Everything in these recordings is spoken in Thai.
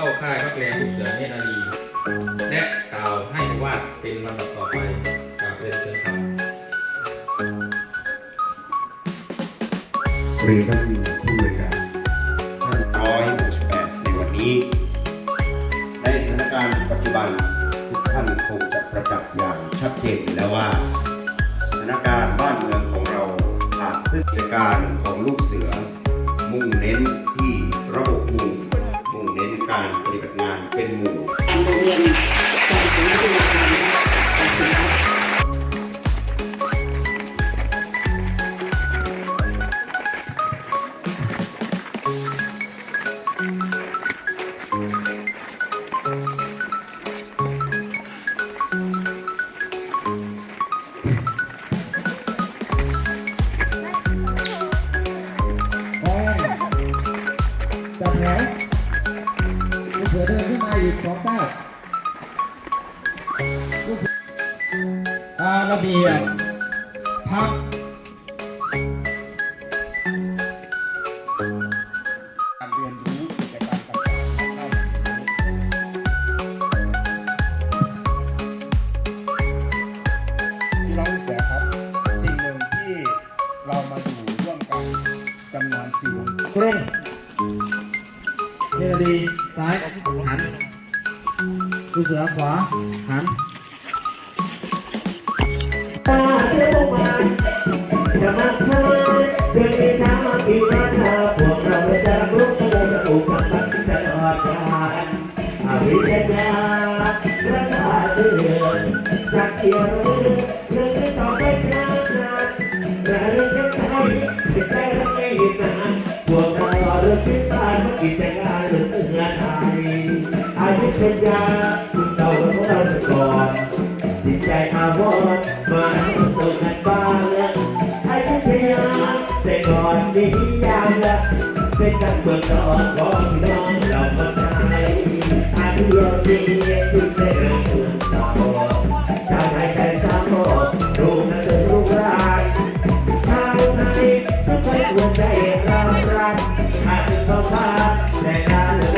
เข้าค่ายพักแรมลูกเสือเนตรนารีและกล่าวให้ว่าเป็นลำดับต่อไปกราบเรียนเชิญครับเรียนท่านผู้บริการท่านร้อยหกสิบแปดในวันนี้ ในสถานการณ์ปัจจุบันทุกท่านคงจะประจักษ์อย่างชัดเจนอยู่แล้วว่า สถานการณ์บ้านเมืองของเราผ่านซึ่งกิจการของลูกเสือ มุ่งเน้นที่ จับแถวลูกเสือเดินขึ้นมาอีกสองก้าวลูกเสืออ่าระเบียบพักการเรียนรู้กิจกรรมต่างๆเข้าพี่น้องลูกเสือครับ สิ่งหนึ่งที่เรามาอยู่ร่วมกันจำนวนสี่วงตรง เนี่ดีซ้ายหันลูกเสือขวาหันตาเชื่อพวกมันจะมาทำเรื่องนี้ทำมากี่ครั้งแล้วพวกเราจะรู้สมุจะถูกทำตัดตลอดกาลอาวิทยาประกาศเตือนจากเที่ยว องเตือนไทยอาวิทยาคุณเจ้าของเราก่อนจิตใจอาวรณ์มาตกกันบ้างแล้วให้พยายามแต่ก่อนนี้ยาวละเป็นกันเบื้องต้นของน้องเราคนไทยอาเดียวดีที่จะเดินเมืองต่อชาวไทยใจสามโลกรู้นะเธอรู้รักชาวไทยทุกคนรวมใจเรารักอาจจะเข้ามาแต่การ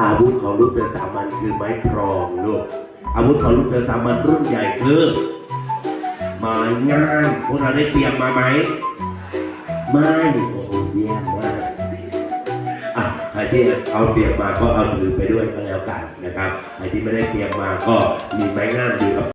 อาวุธของลูกเสือสามัญคือไม้พรองลูกอาวุธของลูกเสือสามัญรุ่นใหญ่คือไม้งามพวกเราได้เตรียมมาไหมไม่โอ้โหเยี่ยม อะใครที่เอาเตรียมมาก็เอาถือไปด้วยก็แล้วกันนะครับใครที่ไม่ได้เตรียมมาก็มีไม้งามดีครับ